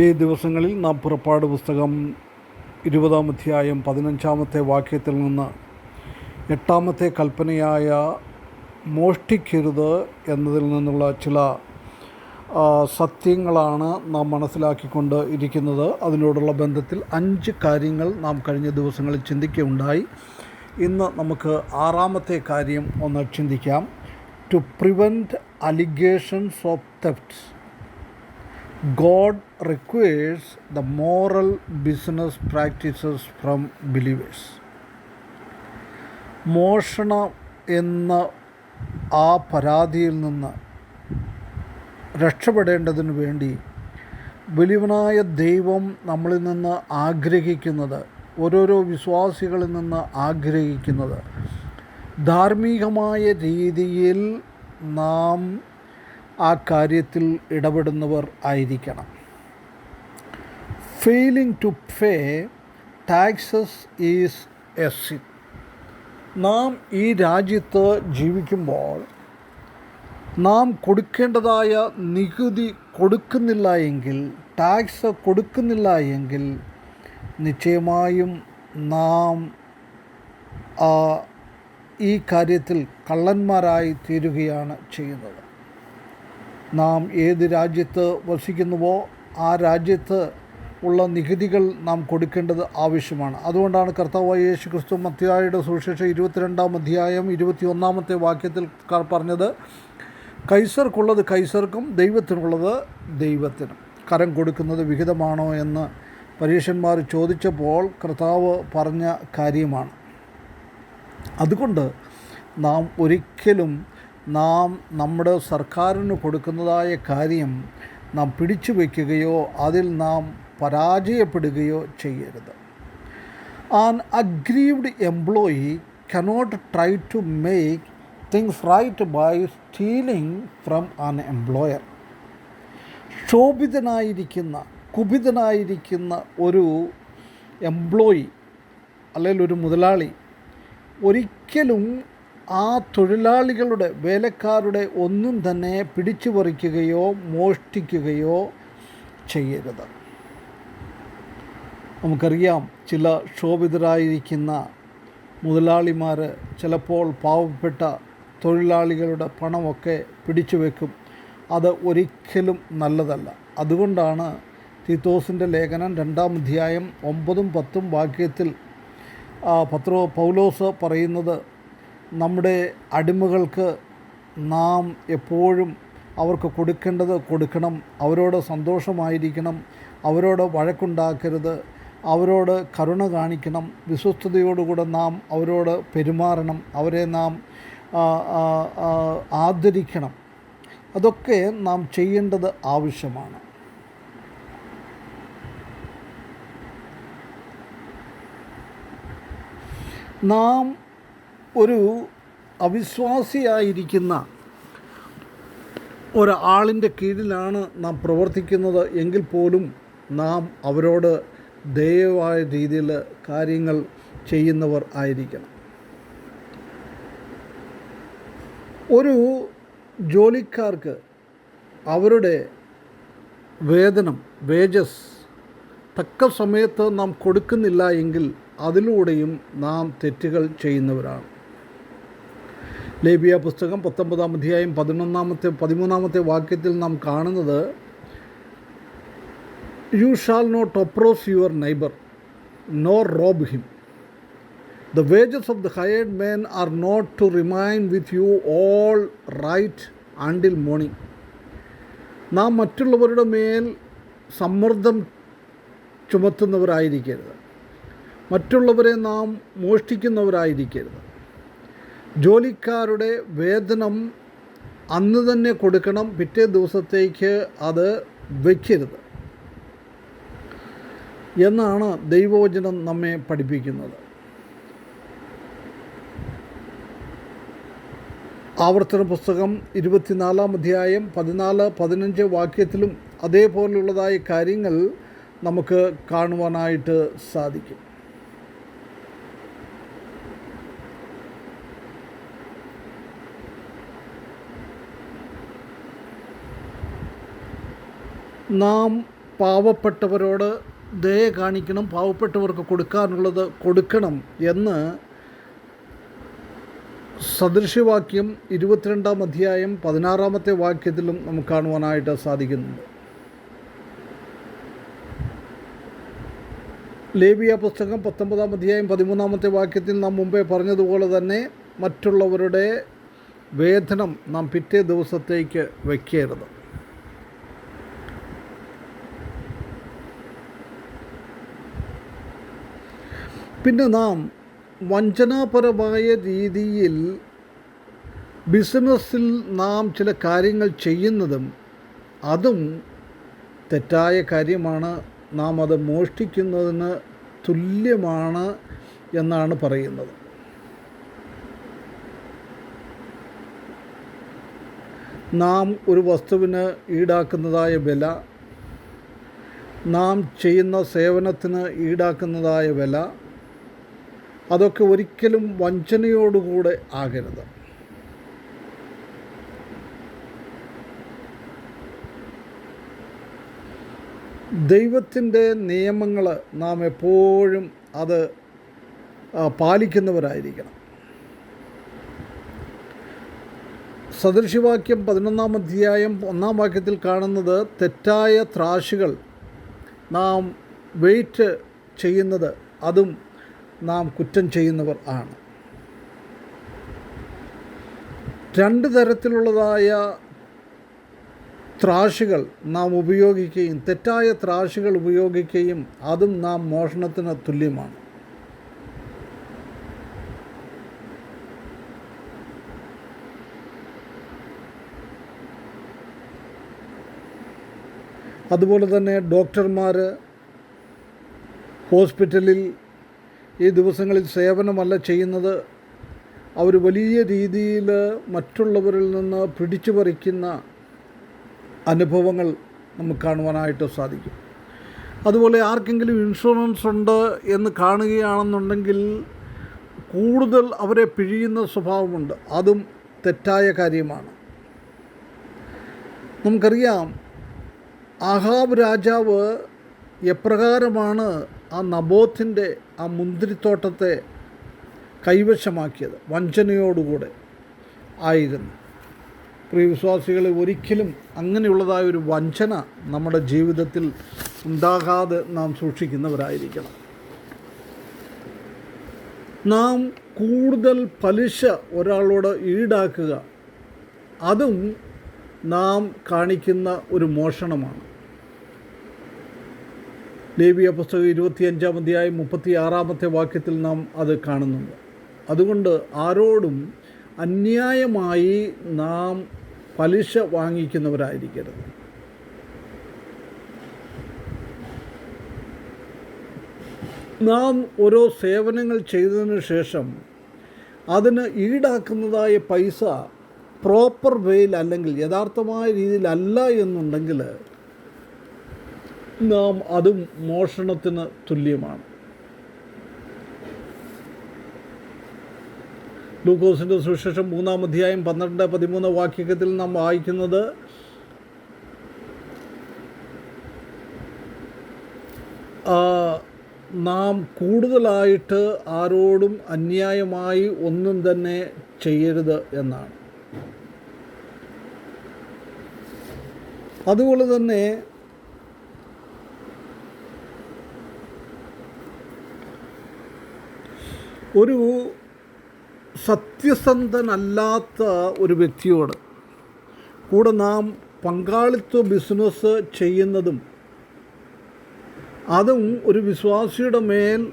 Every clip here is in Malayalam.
ഈ ദിവസങ്ങളിൽ നാം പുറപ്പാട് പുസ്തകം ഇരുപതാം അധ്യായം പതിനഞ്ചാമത്തെ വാക്യത്തിൽ നിന്ന് എട്ടാമത്തെ കൽപ്പനയായ മോഷ്ടിക്കരുത് എന്നതിൽ നിന്നുള്ള ചില സത്യങ്ങളാണ് നാം മനസ്സിലാക്കിക്കൊണ്ട് ഇരിക്കുന്നത്. അതിനോടുള്ള ബന്ധത്തിൽ അഞ്ച് കാര്യങ്ങൾ നാം കഴിഞ്ഞ ദിവസങ്ങളിൽ ചിന്തിക്കുകയുണ്ടായി. ഇന്ന് നമുക്ക് ആറാമത്തെ കാര്യം ഒന്ന് ചിന്തിക്കാം. To prevent allegations of thefts God requires the moral business practices from believers. മോഷണം എന്ന ആ പരാതിയിൽ നിന്ന് രക്ഷപ്പെടേണ്ടതിന് വേണ്ടി വലിയവനായ ദൈവം നമ്മളിൽ നിന്ന് ആഗ്രഹിക്കുന്നത് ഓരോരോ വിശ്വാസികളിൽ നിന്ന് ആഗ്രഹിക്കുന്നത് ധാർമ്മികമായ രീതിയിൽ നാം ആ കാര്യത്തിൽ ഇടപെടുന്നവർ ആയിരിക്കണം. Failing to pay taxes is a നാം ഈ രാജ്യത്ത് ജീവിക്കുമ്പോൾ നാം കൊടുക്കേണ്ടതായ നികുതി കൊടുക്കുന്നില്ല എങ്കിൽ ടാക്സ് കൊടുക്കുന്നില്ല എങ്കിൽ നിശ്ചയമായും നാം ഈ കാര്യത്തിൽ കള്ളന്മാരായി തീരുകയാണ് ചെയ്യുന്നത്. നാം ഏത് രാജ്യത്ത് വസിക്കുന്നുവോ ആ രാജ്യത്ത് ഉള്ള നികുതികൾ നാം കൊടുക്കേണ്ടത് ആവശ്യമാണ്. അതുകൊണ്ടാണ് കർത്താവായ യേശു ക്രിസ്തു മധ്യായുടെ സുവിശേഷം ഇരുപത്തിരണ്ടാം അധ്യായം ഇരുപത്തിയൊന്നാമത്തെ വാക്യത്തിൽ പറഞ്ഞത് കൈസർക്കുള്ളത് കൈസർക്കും ദൈവത്തിനുള്ളത് ദൈവത്തിനും. കരം കൊടുക്കുന്നത് വിഹിതമാണോ എന്ന് പരീക്ഷന്മാർ ചോദിച്ചപ്പോൾ കർത്താവ് പറഞ്ഞ കാര്യമാണ്. അതുകൊണ്ട് നാം ഒരിക്കലും നാം നമ്മുടെ സർക്കാരിന് കൊടുക്കുന്നതായ കാര്യം നാം പിടിച്ചു വയ്ക്കുകയോ അതിൽ നാം പരാജയപ്പെടുകയോ ചെയ്യരുത്. An aggrieved employee cannot try to make things right by stealing from an employer ക്ഷോഭിതനായിരിക്കുന്ന കുപിതനായിരിക്കുന്ന ഒരു എംപ്ലോയി അല്ലെങ്കിൽ ഒരു മുതലാളി ഒരിക്കലും ആ തൊഴിലാളികളുടെ വേലക്കാരുടെ ഒന്നും തന്നെ പിടിച്ചു പറിക്കുകയോ മോഷ്ടിക്കുകയോ ചെയ്യരുത്. നമുക്കറിയാം ചില ക്ഷോഭിതരായിരിക്കുന്ന മുതലാളിമാർ ചിലപ്പോൾ പാവപ്പെട്ട തൊഴിലാളികളുടെ പണമൊക്കെ പിടിച്ചു വെക്കും. അത് ഒരിക്കലും നല്ലതല്ല. അതുകൊണ്ടാണ് തീത്തോസിന്റെ ലേഖനം രണ്ടാം അധ്യായം ഒമ്പതും പത്തും വാക്യത്തിൽ പത്രോ പൗലോസ് പറയുന്നത് നമ്മുടെ അടിമകൾക്ക് നാം എപ്പോഴും അവർക്ക് കൊടുക്കേണ്ടത് കൊടുക്കണം. അവരോട് സന്തോഷമായിരിക്കണം. അവരോട് വഴക്കുണ്ടാക്കരുത്. അവരോട് കരുണ കാണിക്കണം. വിശ്വസ്തയോടുകൂടെ നാം അവരോട് പെരുമാറണം. അവരെ നാം ആദരിക്കണം. അതൊക്കെ നാം ചെയ്യേണ്ടത് ആവശ്യമാണ്. നാം ഒരു അവിശ്വാസിയായിരിക്കുന്ന ഒരാളിന്റെ കീഴിലാണ് നാം പ്രവർത്തിക്കുന്നത് എങ്കിൽ പോലും നാം അവരോട് ദയവായ രീതിയിൽ കാര്യങ്ങൾ ചെയ്യുന്നവർ ആയിരിക്കണം. ഒരു ജോലിക്കാർക്ക് അവരുടെ വേതനം വേജസ് തക്ക സമയത്ത് നാം കൊടുക്കുന്നില്ല എങ്കിൽ അതിലൂടെയും നാം തെറ്റുകൾ ചെയ്യുന്നവരാണ്. ലേബിയ പുസ്തകം പത്തൊമ്പതാം അധ്യായം പതിനൊന്നാമത്തെ പതിമൂന്നാമത്തെ വാക്യത്തിൽ നാം കാണുന്നത് you shall not oppress your neighbour nor rob him the wages of the hired men are not to remain with you all night until morning നാം മറ്റുള്ളവരുടെ മേൽ സമ്മർദ്ദം ചുമത്തുന്നവരായിരിക്കരുത്. മറ്റുള്ളവരെ നാം മോഷ്ടിക്കുന്നവരായിരിക്കരുത്. ജോലിക്കാരുടെ വേതനം അന്ന് തന്നെ കൊടുക്കണം പിറ്റേ ദിവസത്തേക്ക് അത് വയ്ക്കരുത് എന്നാണ് ദൈവവചനം നമ്മെ പഠിപ്പിക്കുന്നത്. ആവർത്തന പുസ്തകം ഇരുപത്തിനാലാം അധ്യായം പതിനാല് പതിനഞ്ച് വാക്യത്തിലും അതേപോലെയുള്ളതായ കാര്യങ്ങൾ നമുക്ക് കാണുവാനായിട്ട് സാധിക്കും. നാം പാവപ്പെട്ടവരോട് ദയ കാണിക്കണം പാവപ്പെട്ടവർക്ക് കൊടുക്കാനുള്ളത് കൊടുക്കണം എന്ന് സദൃശ്യവാക്യം ഇരുപത്തിരണ്ടാം അധ്യായം പതിനാറാമത്തെ വാക്യത്തിലും നമുക്ക് കാണുവാനായിട്ട് സാധിക്കുന്നു. ലേബിയ പുസ്തകം പത്തൊമ്പതാം അധ്യായം പതിമൂന്നാമത്തെ വാക്യത്തിൽ നാം മുമ്പേ പറഞ്ഞതുപോലെ തന്നെ മറ്റുള്ളവരുടെ വേതനം നാം പിറ്റേ ദിവസത്തേക്ക് വയ്ക്കരുത് പിന്നെ നാം വഞ്ചനാപരമായ രീതിയിൽ ബിസിനസ്സിൽ നാം ചില കാര്യങ്ങൾ ചെയ്യുന്നതും അതും തെറ്റായ കാര്യമാണ്. നാം അത് മോഷ്ടിക്കുന്നതിന് തുല്യമാണ് എന്നാണ് പറയുന്നത്. നാം ഒരു വസ്തുവിന് ഈടാക്കുന്നതായ വില നാം ചെയ്യുന്ന സേവനത്തിന് ഈടാക്കുന്നതായ വില അതൊക്കെ ഒരിക്കലും വഞ്ചനയോടുകൂടെ ആകരുത്. ദൈവത്തിന്റെ നിയമങ്ങൾ നാം എപ്പോഴും അത് പാലിക്കുന്നവരായിരിക്കണം. സദൃശിവാക്യം പതിനൊന്നാം അധ്യായം ഒന്നാം വാക്യത്തിൽ കാണുന്നത് തെറ്റായ ത്രാശുകൾ നാം വെയിറ്റ് ചെയ്യുന്നത് അതും നാം കുറ്റം ചെയ്യുന്നവർ ആണ്. രണ്ട് തരത്തിലുള്ളതായ ത്രാശുകൾ നാം ഉപയോഗിക്കുകയും തെറ്റായ ത്രാശുകൾ ഉപയോഗിക്കുകയും അതും നാം മോഷണത്തിന് തുല്യമാണ്. അതുപോലെ തന്നെ ഡോക്ടർമാർ ഹോസ്പിറ്റലിൽ ഈ ദിവസങ്ങളിൽ സേവനമല്ല ചെയ്യുന്നത്. അവർ വലിയ രീതിയിൽ മറ്റുള്ളവരിൽ നിന്ന് പിടിച്ചു പറിക്കുന്ന അനുഭവങ്ങൾ നമുക്ക് കാണുവാനായിട്ട് സാധിക്കും. അതുപോലെ ആർക്കെങ്കിലും ഇൻഷുറൻസ് ഉണ്ട് എന്ന് കാണുകയാണെന്നുണ്ടെങ്കിൽ കൂടുതൽ അവരെ പിഴിയുന്ന സ്വഭാവമുണ്ട്. അതും തെറ്റായ കാര്യമാണ്. നമുക്കറിയാം ആഹാബ് രാജാവ് എപ്രകാരമാണ് ആ നബോത്തിന്റെ ആ മുന്തിരിത്തോട്ടത്തെ കൈവശമാക്കിയത് വഞ്ചനയോടുകൂടെ ആയിരുന്നു. പ്രിയ വിശ്വാസികളെ ഒരിക്കലും അങ്ങനെയുള്ളതായ ഒരു വഞ്ചന നമ്മുടെ ജീവിതത്തിൽ ഉണ്ടാകാതെ നാം സൂക്ഷിക്കുന്നവരായിരിക്കണം. നാം കൂടുതൽ പലിശ ഒരാളോട് ഈടാക്കുക അതും നാം കാണിക്കുന്ന ഒരു മോഷണമാണ്. ലേവിയ പുസ്തകം ഇരുപത്തിയഞ്ചാം അധ്യായം മുപ്പത്തി ആറാമത്തെ വാക്യത്തിൽ നാം അത് കാണുന്നുണ്ട്. അതുകൊണ്ട് ആരോടും അന്യായമായി നാം പലിശ വാങ്ങിക്കുന്നവരായിരിക്കരുത്. നാം ഓരോ സേവനങ്ങൾ ചെയ്തതിന് ശേഷം അതിന് ഈടാക്കുന്നതായ പൈസ പ്രോപ്പർ വേയിൽ അല്ലെങ്കിൽ യഥാർത്ഥമായ രീതിയിലല്ല എന്നുണ്ടെങ്കിൽ നാം അതും മോഷണത്തിന് തുല്യമാണ്. ലൂക്കോസിന്റെ സുവിശേഷം മൂന്നാം അധ്യായം പന്ത്രണ്ട് പതിമൂന്ന് വാക്യത്തിൽ നാം വായിക്കുന്നത് നാം കൂടുതലായിട്ട് ആരോടും അന്യായമായി ഒന്നും തന്നെ ചെയ്യരുത് എന്നാണ്. അതുപോലെ തന്നെ ഒരു സത്യസന്ധനല്ലാത്ത ഒരു വ്യക്തിയോട് കൂടെ നാം പങ്കാളിത്ത ബിസിനസ് ചെയ്യുന്നതും അതും ഒരു വിശ്വാസിയുടെ മേൽ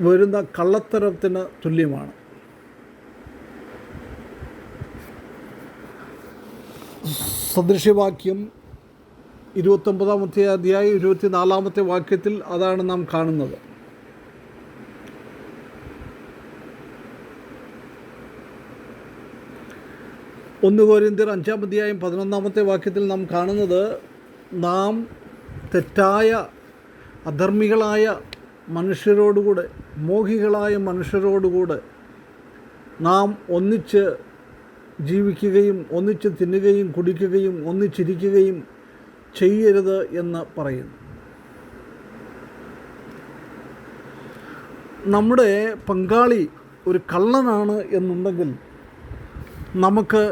വരുന്ന കള്ളത്തരത്തിന് തുല്യമാണ്. സദൃശ്യവാക്യം ഇരുപത്തൊമ്പതാമത്തെ അധ്യായം ഇരുപത്തിനാലാമത്തെ വാക്യത്തിൽ അതാണ് നാം കാണുന്നത്. ഒന്ന് കോരിന്തിർ അഞ്ചാം അധ്യായം പതിനൊന്നാമത്തെ വാക്യത്തിൽ നാം കാണുന്നത് നാം തെറ്റായ അധർമ്മികളായ മനുഷ്യരോടുകൂടെ മോഹികളായ മനുഷ്യരോടുകൂടെ നാം ഒന്നിച്ച് ജീവിക്കുകയും ഒന്നിച്ച് തിന്നുകയും കുടിക്കുകയും ഒന്നിച്ചിരിക്കുകയും ചെയ്യരുത് എന്ന് പറയുന്നു. നമ്മുടെ പങ്കാളി ഒരു കള്ളനാണ് എന്നുണ്ടെങ്കിൽ നമുക്ക്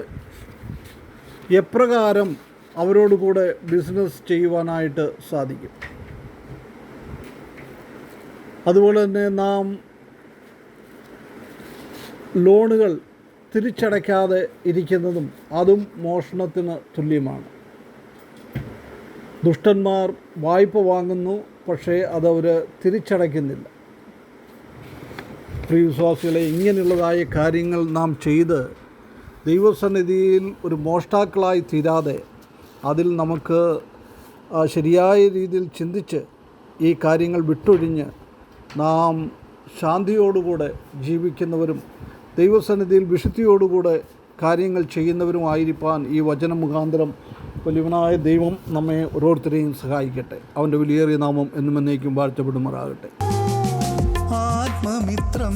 എപ്രകാരം അവരോട് കൂടെ ബിസിനസ് ചെയ്യുവാനായിട്ട് സാധിക്കും? അതുപോലെ തന്നെ നാം ലോണുകൾ തിരിച്ചടയ്ക്കാതെ ഇരിക്കുന്നതും അതും മോഷണത്തിന് തുല്യമാണ്. ദുഷ്ടന്മാർ വായ്പ വാങ്ങുന്നു പക്ഷേ അതവർ തിരിച്ചടയ്ക്കുന്നില്ല. പ്രിയവിശ്വാസികളെ ഇങ്ങനെയുള്ളതായ കാര്യങ്ങൾ നാം ചെയ്ത് ദൈവസന്നിധിയിൽ ഒരു മോഷ്ടാക്കളായി തീരാതെ അതിൽ നമുക്ക് ശരിയായ രീതിയിൽ ചിന്തിച്ച് ഈ കാര്യങ്ങൾ വിട്ടൊഴിഞ്ഞ് നാം ശാന്തിയോടുകൂടെ ജീവിക്കുന്നവരും ദൈവസന്നിധിയിൽ വിശുദ്ധിയോടുകൂടെ കാര്യങ്ങൾ ചെയ്യുന്നവരുമായിരിക്കാൻ ഈ വചനം മുഖാന്തരം വലിയവനായ ദൈവം നമ്മെ ഓരോരുത്തരെയും സഹായിക്കട്ടെ. അവന്റെ വിലയേറിയ നാമം എന്നും എന്നേക്കും വാഴ്ത്തപ്പെടുമാറാകട്ടെ. ആത്മമിത്രം